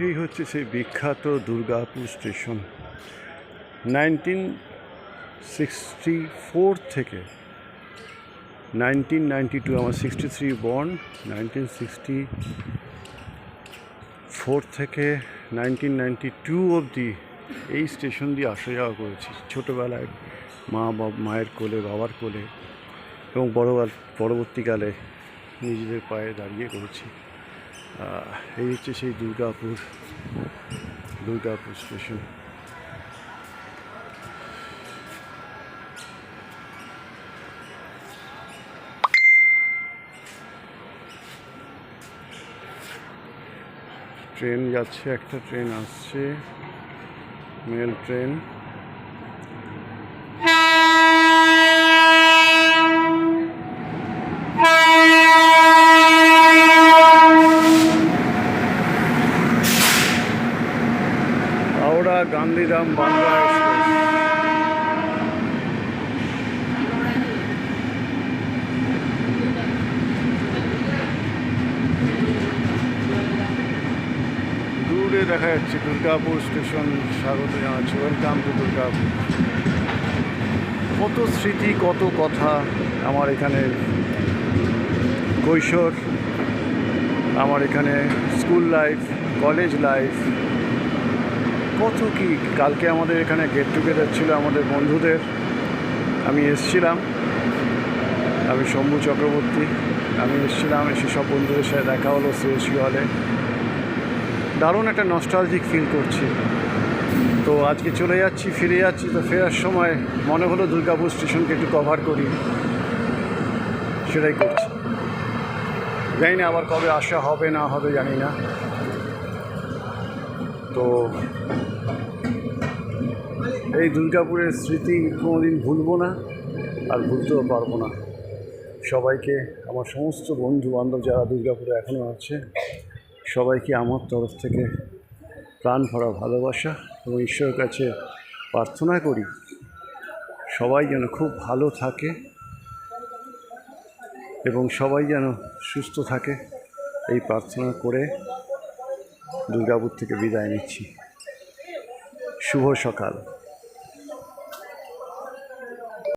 এই হচ্ছে সেই বিখ্যাত Durgapur station. Nineteen sixty four থেকে নাইনটিন নাইনটি টু, আমার sixty three born nineteen sixty four থেকে নাইনটিন নাইনটি টু অবধি এই স্টেশন দিয়ে আসা যাওয়া করেছি। ছোটোবেলায় মা মায়ের কোলে, বাবার কোলে এবং বড় পরবর্তীকালে নিজেদের পায়ে দাঁড়িয়ে করেছি। এই হচ্ছে সেই দুর্গাপুর দুর্গাপুর স্টেশন ট্রেন যাচ্ছে একটা ট্রেন আসছে মেল ট্রেন গান্ধীধাম বাংলা দূরে দেখা যাচ্ছে দুর্গাপুর স্টেশন, স্বাগত জানাচ্ছি। Welcome to Durgapur. কত স্মৃতি, কত কথা আমার এখানে কৈশোর, আমার এখানে স্কুল লাইফ কলেজ লাইফ কত কি? কালকে আমাদের এখানে গেট টুগেদার ছিল আমাদের বন্ধুদের। আমি এসছিলাম। আমি শম্ভু চক্রবর্তী। আমি এসছিলাম, এসে সব বন্ধুদের সাথে দেখা হলো সিএসি হলে। দারুণ একটা নস্টালজিক ফিল করছি। তো আজকে চলে যাচ্ছি, ফিরে যাচ্ছি, তো ফেরার সময় মনে হলো দুর্গাপুর স্টেশনকে একটু কভার করি। সেটাই করছি। জানি না আবার কবে আসা হবে, না হবে, জানি না। তো এই দুর্গাপুরের স্মৃতি কোনোদিন ভুলবো না আর ভুলতেও পারব না। সবাইকে, আমার সমস্ত বন্ধু বান্ধব যারা দুর্গাপুরে এখনও আছে, সবাইকে আমার তরফ থেকে প্রাণ ভরা ভালোবাসা এবং ঈশ্বরের কাছে প্রার্থনা করি, সবাই যেন খুব ভালো থাকে এবং সবাই যেন সুস্থ থাকে, এই প্রার্থনা করে দুর্গাপুর থেকে বিদায় নিচ্ছি। শুভ সকাল।